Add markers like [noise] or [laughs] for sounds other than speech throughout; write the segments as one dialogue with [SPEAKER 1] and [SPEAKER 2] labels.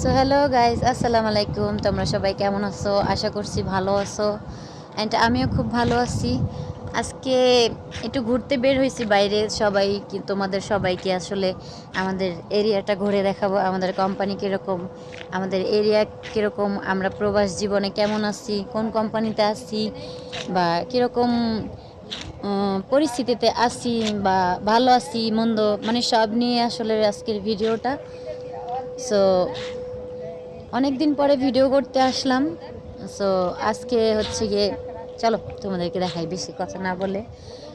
[SPEAKER 1] So hello guys আসসালামু আলাইকুম তোমরা সবাই কেমন আছো? আশা করছি ভালো আছো। অ্যান্ড আমিও খুব ভালো আছি। আজকে একটু ঘুরতে বের হয়েছি বাইরে। সবাই কি, তোমাদের সবাইকে আসলে আমাদের এরিয়াটা ঘুরে দেখাবো। আমাদের কোম্পানি কীরকম, আমাদের এরিয়া কীরকম, আমরা প্রবাস জীবনে কেমন আছি, কোন কোম্পানিতে আছি, বা কীরকম পরিস্থিতিতে আছি, বা ভালো আছি, মন্দ মানে সব নিয়ে আসলে আজকের ভিডিওটা। সো অনেক দিন পরে ভিডিও করতে আসলাম। সো আজকে হচ্ছে গিয়ে, চলো তোমাদেরকে দেখাই, বেশি কথা না বলে।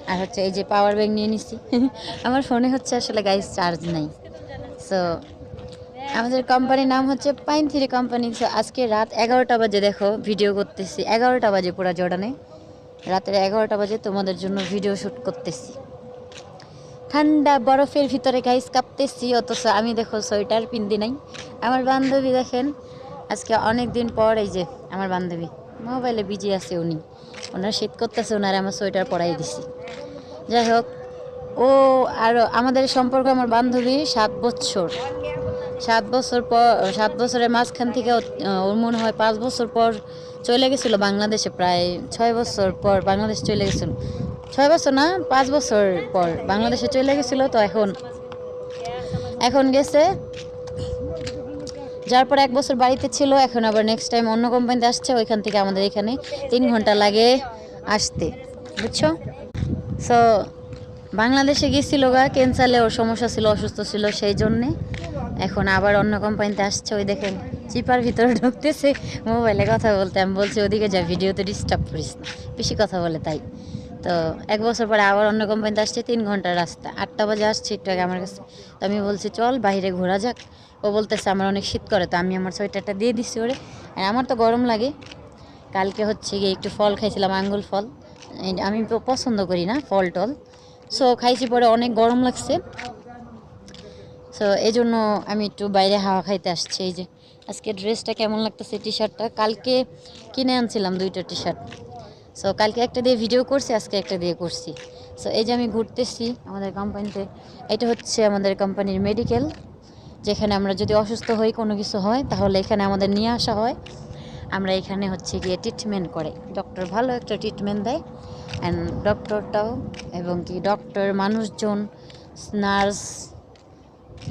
[SPEAKER 1] আর হচ্ছে এই যে পাওয়ার ব্যাংক নিয়ে নিছি। [laughs] আমার ফোনে হচ্ছে আসলে গাইস চার্জ নাই। সো আমাদের কোম্পানির নাম হচ্ছে পাইন থ্রি কোম্পানি সো আজকে রাত এগারোটা বাজে, দেখো ভিডিও করতেছি। এগারোটা বাজে পুরা জর্ডানে। রাতের এগারোটা বাজে তোমাদের জন্য ভিডিও শ্যুট করতেছি। ঠান্ডা বরফের ভিতরে গাইস কাঁপতেছি, অথচ আমি দেখো সোয়েটার পিন্দি নাই। আমার বান্ধবী দেখেন, আজকে অনেক দিন পর এই যে আমার বান্ধবী, মোবাইলে বিজি আছে উনি। ওনার শীত করতেছে, ওনার আমার সোয়েটার পরাই দিছি। যাই হোক, ও আর আমাদের সম্পর্ক আমার বান্ধবী সাত বছর। সাত বছর পর, সাত বছরের মাঝখান থেকে ওর মনে হয় পাঁচ বছর পর চলে গেছিল বাংলাদেশে, প্রায় ছয় বছর পর বাংলাদেশ চলে গেছিল। ছয় বছর না, পাঁচ বছর পর বাংলাদেশে চলে গেছিল, তো এখন এখন গেছে। যার পর এক বছর বাড়িতে ছিল, এখন আবার নেক্সট টাইম অন্য কোম্পানিতে আসছে, ওইখান থেকে আমাদের এখানে তিন ঘণ্টা লাগে আসতে, বুঝছ? সো বাংলাদেশে গেছিল গা ক্যান্সারে ওর সমস্যা ছিল, অসুস্থ ছিল সেই জন্যে। এখন আবার অন্য কোম্পানিতে আসছে, ওই দেখেন, চিপার ভিতরে ঢুকতেছে মোবাইলে কথা বলতে, আমি বলছি, ওদিকে যা ভিডিওতে ডিস্টার্ব করিস না। বেশি কথা বলে তাই। তো এক বছর পরে আবার অন্য কোম্পানিতে আসছে, তিন ঘণ্টার রাস্তা। আটটা বাজে আসছে একটু আগে আমার কাছে। তো আমি বলছি, চল বাইরে ঘোরা যাক। ও বলতেছে, আমার অনেক শীত করে তো, আমি আমার সোয়েটারটা দিয়ে দিচ্ছি ওরে। আর আমার তো গরম লাগে। কালকে হচ্ছে গিয়ে একটু ফল খাইছিলাম আঙ্গুল ফল। আমি পছন্দ করি না ফল টল। সো খাইছি পরে অনেক গরম লাগছে। সো এই জন্য আমি একটু বাইরে হাওয়া খাইতে আসছি। এই যে, আজকে ড্রেসটা কেমন লাগতেছে টি? শার্টটা কালকে কিনে আনছিলাম দুইটা টি শার্ট সো কালকে একটা দিয়ে ভিডিও করছি, আজকে একটা দিয়ে করছি। সো এই যে আমি ঘুরতেছি আমাদের কোম্পানিতে এটা হচ্ছে আমাদের কোম্পানির মেডিকেল যেখানে আমরা যদি অসুস্থ হই, কোনো কিছু হয়, তাহলে এখানে আমাদের নিয়ে আসা হয়। আমরা এখানে হচ্ছে গিয়ে ট্রিটমেন্ট করে। ডক্টর ভালো একটা ট্রিটমেন্ট দেয়। অ্যান্ড ডক্টরটাও এবং কি ডক্টর মানুষজন নার্স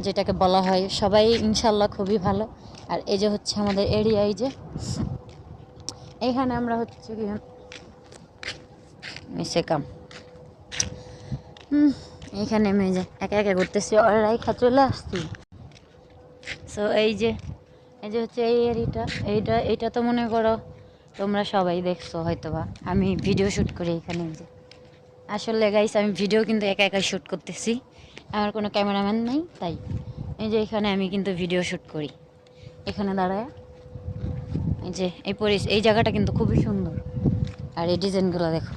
[SPEAKER 1] যেটাকে বলা হয়, সবাই ইনশাল্লাহ খুবই ভালো। আর এই যে হচ্ছে আমাদের এরিয়া এই যে, এখানে আমরা হচ্ছে কি মিশে কাম হুম, এখানে যে একা একা ঘুরতেছি ওরা রাইখা চলে আসছি। সো এই যে এই যে হচ্ছে এই এরিয়াটা এইটা এইটা তো মনে করো তোমরা সবাই দেখছ হয়তোবা। আমি ভিডিও শ্যুট করি এখানে যে। আসলে গাইস আমি ভিডিও কিন্তু একা একা শ্যুট করতেছি। আমার কোনো ক্যামেরাম্যান নেই তাই। এই যে এখানে আমি কিন্তু ভিডিও শ্যুট করি। এখানে দাঁড়ায়। এই যে এই পরিস এই জায়গাটা কিন্তু খুবই সুন্দর। আর এই ডিজাইনগুলো দেখো।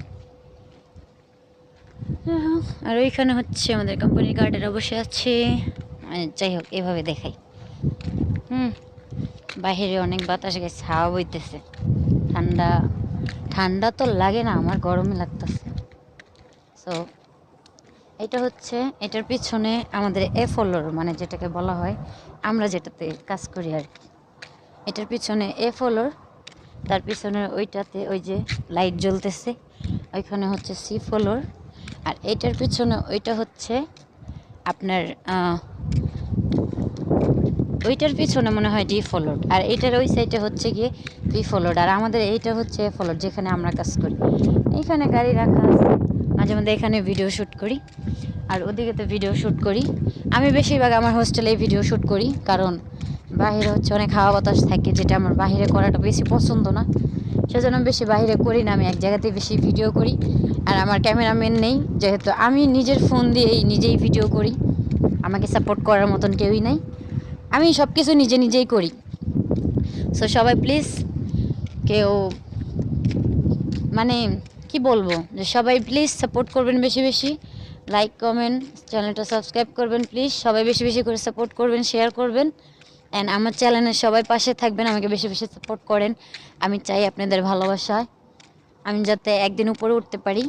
[SPEAKER 1] আর ওইখানে হচ্ছে আমাদের কোম্পানির গার্ডেরা বসে আছে। আর যাই হোক, এভাবে দেখাই। হুম, বাইরে অনেক বাতাস গেছে, হাওয়া বইতেছে। ঠান্ডা ঠান্ডা তো লাগে না, আমার গরমই লাগতেছে। সো এটা হচ্ছে, এটার পিছনে আমাদের এ ফলোর মানে যেটাকে বলা হয়, আমরা যেটাতে কাজ করি আর কি। এটার পিছনে এ ফলোর তার পিছনে ওইটাতে ওই যে লাইট জ্বলতেছে। ওইখানে হচ্ছে সি ফলোর আর এটার পিছনে ওইটা হচ্ছে আপনার ওইটার পিছনে মনে হয় ডি ফলোড আর এইটার ওই সাইডে হচ্ছে গিয়ে বি ফলোড আর আমাদের এইটা হচ্ছে এ ফলোড যেখানে আমরা কাজ করি। এইখানে গাড়ি রাখা আছে। মাঝে মধ্যে এখানে ভিডিও শ্যুট করি। আর ওদিকে তো ভিডিও শ্যুট করি। আমি বেশিরভাগ আমার হোস্টেলেই ভিডিও শ্যুট করি। কারণ বাইরে হচ্ছে অনেক হাওয়া বাতাস থাকে, যেটা আমার বাইরে করাটা বেশি পছন্দ না। সেজন্য বেশি বাইরে করি না, আমি এক জায়গাতেই বেশি ভিডিও করি। আর আমার ক্যামেরাম্যান নেই, যেহেতু আমি নিজের ফোন দিয়েই নিজেই ভিডিও করি। আমাকে সাপোর্ট করার মতন কেউই নাই। আমি সব কিছু নিজে নিজেই করি। সো সবাই প্লিজ কেউ মানে কি বলব, যে সবাই প্লিজ সাপোর্ট করবেন বেশি বেশি। লাইক কমেন্ট চ্যানেলটা সাবস্ক্রাইব করবেন প্লিজ সবাই বেশি বেশি করে সাপোর্ট করবেন শেয়ার করবেন। অ্যান্ড আমার চ্যানেলের সবাই পাশে থাকবেন, আমাকে বেশি বেশি সাপোর্ট করেন। আমি চাই আপনাদের ভালোবাসায় আমি যাতে একদিন উপরে উঠতে পারি।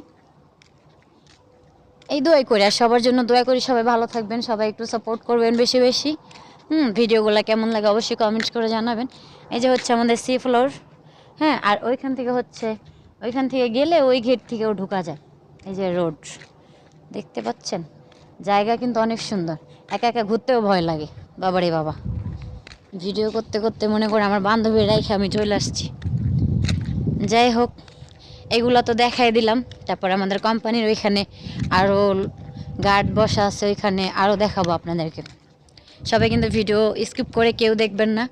[SPEAKER 1] এই দোয়াই করি, আর সবার জন্য দোয়া করি, সবাই ভালো থাকবেন, সবাই একটু সাপোর্ট করবেন বেশি বেশি। হুম, ভিডিওগুলো কেমন লাগে অবশ্যই কমেন্ট করে জানাবেন। এই যে হচ্ছে আমাদের সি ফ্লোর হ্যাঁ আর ওইখান থেকে হচ্ছে, ওইখান থেকে গেলে ওই গেট থেকেও ঢুকা যায়। এই যে রোড দেখতে পাচ্ছেন? জায়গা কিন্তু অনেক সুন্দর। একা একা ঘুরতেও ভয় লাগে। বাবারে বাবা। ভিডিও করতে করতে মনে করে আমার বান্ধবীর রাইখে আমি চলে আসছি। যাই হোক, এগুলো তো দেখাই দিলাম। তারপর আমাদের কোম্পানির ওইখানে আরও গার্ড বসা আছে ওইখানে আরও দেখাবো আপনাদেরকে। সবাই কিন্তু ভিডিও স্কিপ করে কেউ দেখবেন না।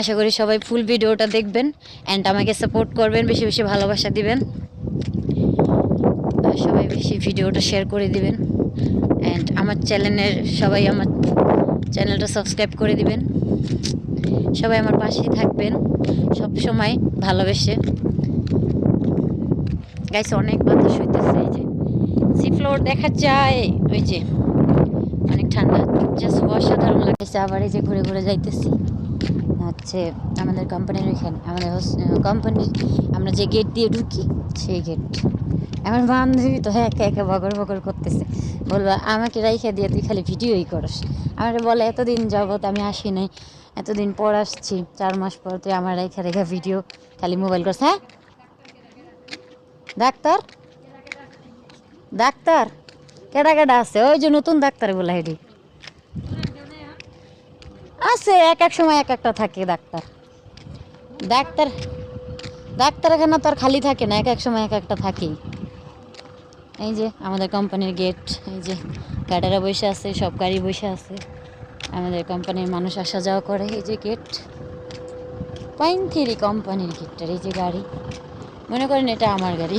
[SPEAKER 1] আশা করি সবাই ফুল ভিডিওটা দেখবেন অ্যান্ড আমাকে সাপোর্ট করবেন, বেশি বেশি ভালোবাসা দিবেন। সবাই বেশি ভিডিওটা শেয়ার করে দিবেন। অ্যান্ড আমার চ্যানেলের সবাই আমার চ্যানেলটা সাবস্ক্রাইব করে দিবেন। সবাই আমার পাশেই থাকবেন। সব সময় ভালোবেসে। গাইছে অনেক বাতাস হইতেছে, এই যে সি ফ্লোর দেখা যায়, ওই যে অনেক ঠান্ডা। জাস্ট অসাধারণ লাগতেছে, আবার এই যে ঘুরে ঘুরে যাইতেছি। হচ্ছে আমাদের কোম্পানির ওইখানে আমাদের কোম্পানির আমরা যে গেট দিয়ে ঢুকি, সেই গেট আমার বান্ধবী তো হ্যাঁ একা একা বগর বগর করতেছে। বলব, আমাকে রাইখে দিয়ে তুই খালি ভিডিওই করস। আমার বলে, এতদিন যাবত আমি আসি নাই। এতদিন পর আসছি। চার মাস পর তুই আমার রেখা রেখা ভিডিও খালি মোবাইল করছ হ্যাঁ? ডাক্তার? ডাক্তার? কেডা কেডা আছে? ওই যে নতুন ডাক্তার বলে হেডি। আছে, এক এক সময় এক একটা থাকে ডাক্তার। ডাক্তার, ডাক্তারখানা তো আর খালি থাকে না, এক এক সময় এক একটা থাকেই। এই যে আমাদের কোম্পানির গেট এই যে গাড়িরা বসে আছে, সব গাড়ি বসে আছে। আমাদের কোম্পানির মানুষ আসা যাওয়া করে, এই যে গেট পাইন থ্রি কোম্পানির গেটটার এই যে গাড়ি। মনে করেন এটা আমার গাড়ি।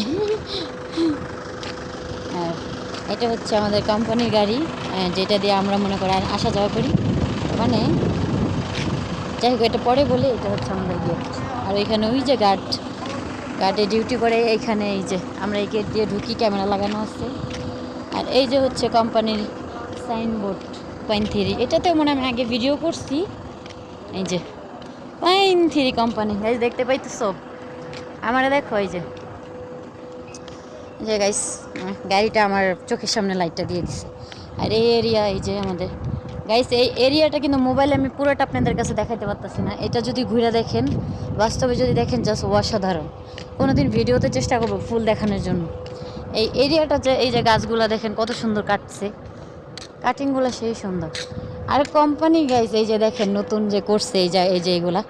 [SPEAKER 1] আর এটা হচ্ছে আমাদের কোম্পানির গাড়ি যেটা দিয়ে আমরা মনে করেন আসা যাওয়া করি। মানে যাই হোক, এটা পরে বলে, এটা হচ্ছে আমাদের গেট আর ওইখানে ওই যে গার্ড গার্ডে ডিউটি করে এইখানে এই যে আমরা এই গেট দিয়ে ঢুকি ক্যামেরা লাগানো আছে। আর এই যে হচ্ছে কোম্পানির সাইনবোর্ড পাইন থ্রি এটাতে মনে আমি আগে ভিডিও করছি। এই যে পাইন থ্রি কোম্পানি এই দেখতে পাইতেছো? আমার দেখো, এই যে। যে গাইস গাড়িটা আমার চোখের সামনে লাইটটা দিয়ে দিছে। আর এই এরিয়া এই যে আমাদের গাইস এই এরিয়াটা কিন্তু মোবাইলে আমি পুরোটা আপনাদের কাছে দেখাতে পারতেছি না। এটা যদি ঘুরে দেখেন, বাস্তবে যদি দেখেন জাস্ট অসাধারণ। কোনোদিন ভিডিওতে চেষ্টা করব ফুল দেখানোর জন্য। এই এরিয়াটা যে, এই যে গাছগুলো দেখেন, কত সুন্দর কাটছে। কাটিংগুলো সেই সুন্দর। আর কোম্পানি গাইস এই যে দেখেন, নতুন যে করছে, এই যে এই যে এগুলা,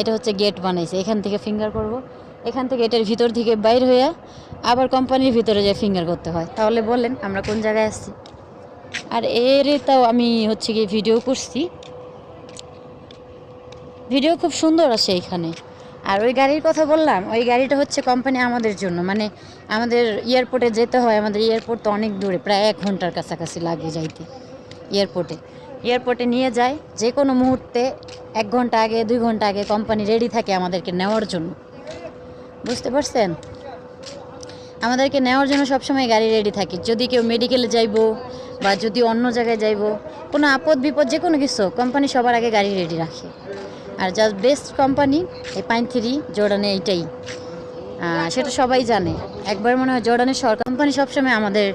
[SPEAKER 1] এটা হচ্ছে গেট বানাইছে। এখান থেকে ফিঙ্গার করব। এখান থেকে এটার ভিতর থেকে বাইর হয়ে আবার কোম্পানির ভিতরে যে ফিঙ্গার করতে হয়। তাহলে বলেন, আমরা কোন জায়গায় আসছি আর এর তাও আমি হচ্ছে গিয়ে ভিডিও করছি। ভিডিও খুব সুন্দর আসে এখানে। আর ওই গাড়ির কথা বললাম, ওই গাড়িটা হচ্ছে কোম্পানি আমাদের জন্য। মানে আমাদের এয়ারপোর্টে যেতে হয়, আমাদের এয়ারপোর্ট তো অনেক দূরে, প্রায় এক ঘণ্টার কাছাকাছি লাগে যাইতে এয়ারপোর্টে এয়ারপোর্টে নিয়ে যায়, যে কোনো মুহূর্তে, এক ঘণ্টা আগে, দুই ঘণ্টা আগে কোম্পানি রেডি থাকে আমাদেরকে নেওয়ার জন্য। বুঝতে পারছেন? আমাদেরকে নেওয়ার জন্য সবসময় গাড়ি রেডি থাকে। যদি কেউ মেডিকেলে যাইবো বা যদি অন্য জায়গায় যাইবো, কোনো আপদ বিপদ যে কোনো কিছু কোম্পানি সবার আগে গাড়ি রেডি রাখে। আর জাস্ট বেস্ট কোম্পানি এই পাইন থ্রি জোর্ডানে এইটাই। সেটা সবাই জানে। একবার মনে হয় জর্ডানের সরকার কোম্পানি সবসময় আমাদের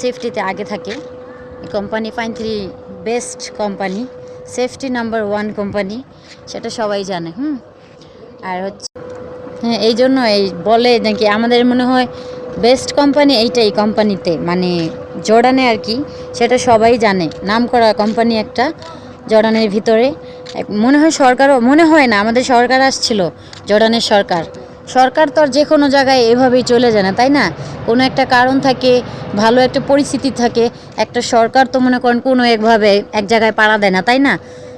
[SPEAKER 1] সেফটিতে আগে থাকে। এই company pine three best company safety number one company সেটা সবাই জানে, হুম? আর হচ্ছে হ্যাঁ এই জন্য এই বলে নাকি আমাদের মনে হয় বেস্ট কোম্পানি এইটাই, কোম্পানিতে। মানে জর্ডানে আর কি, সেটা সবাই জানে। নাম করা কোম্পানি একটা জর্ডানের ভিতরে। মনে হয় সরকারও, মনে হয় না, আমাদের সরকার আসছিল জর্ডানের সরকার। সরকার তো আর যে কোনো জায়গায় এভাবেই চলে যায় না, তাই না? কোনো একটা কারণ থাকে, ভালো একটা পরিস্থিতি থাকে, একটা সরকার তো মনে করেন কোনো একভাবে এক জায়গায় পাড়া দেয় না, তাই না?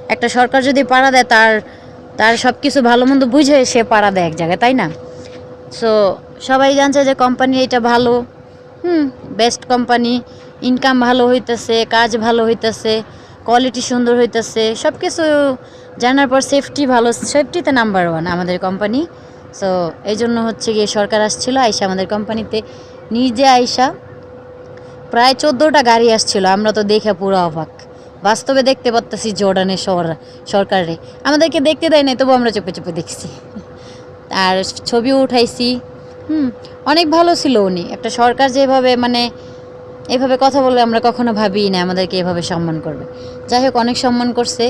[SPEAKER 1] একটা সরকার যদি পাড়া দেয়, তার তার সব কিছু ভালো মন্দ বুঝে সে পাড়া দেয় এক জায়গায়, তাই না? সো সবাই জানছে যে কোম্পানি এটা ভালো। হুম বেস্ট কোম্পানি ইনকাম ভালো হইতেছে, কাজ ভালো হইতেছে কোয়ালিটি সুন্দর হইতেছে। সব কিছু জানার পর সেফটি ভালো সেফটিতে নাম্বার ওয়ান আমাদের কোম্পানি সো এই জন্য হচ্ছে গিয়ে সরকার আসছিল, আইসা আমাদের কোম্পানিতে নিজে আইসা প্রায় চোদ্দোটা গাড়ি আসছিল, আমরা তো দেখে পুরো অবাক। বাস্তবে দেখতে পারতেছি জর্ডানের সর, সরকারে। আমাদেরকে দেখতে দেয় নাই তবু আমরা চুপে চুপে দেখছি। আর ছবিও উঠাইছি। হুম, অনেক ভালো ছিল উনি। একটা সরকার যেভাবে মানে এভাবে কথা বললে আমরা কখনো ভাবি না, আমাদেরকে এভাবে সম্মান করবে। যাই হোক, অনেক সম্মান করছে।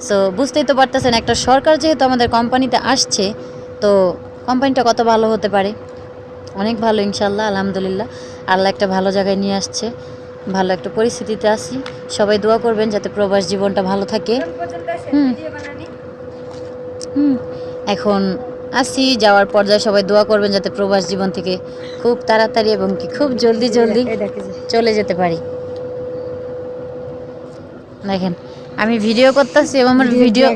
[SPEAKER 1] সো বুঝতেই তো পারতেছেন, একটা সরকার যেহেতু আমাদের কোম্পানিতে আসছে, তো কোম্পানিটা কত ভালো হতে পারে? অনেক ভালো ইনশাল্লাহ আলহামদুলিল্লাহ। আল্লাহ একটা ভালো জায়গায় নিয়ে আসছে। ভালো একটা পরিস্থিতিতে আসি সবাই দোয়া করবেন যাতে প্রবাস জীবনটা ভালো থাকে। হুম হুম, এখন আসি যাওয়ার পর্যায়ে সবাই দোয়া করবেন যাতে প্রবাস জীবন থেকে খুব তাড়াতাড়ি এবং কি খুব জলদি জলদি চলে যেতে পারি। দেখেন আমি ভিডিও করতেছি এবং আমার ভিডিও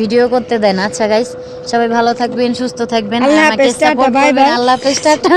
[SPEAKER 1] ভিডিও করতে দেন আচ্ছা গাইস সবাই ভালো থাকবেন সুস্থ থাকবেন।
[SPEAKER 2] আল্লাহ
[SPEAKER 1] আমাকে সাপোর্ট করবেন। আল্লাহ হাফেজ টাটা।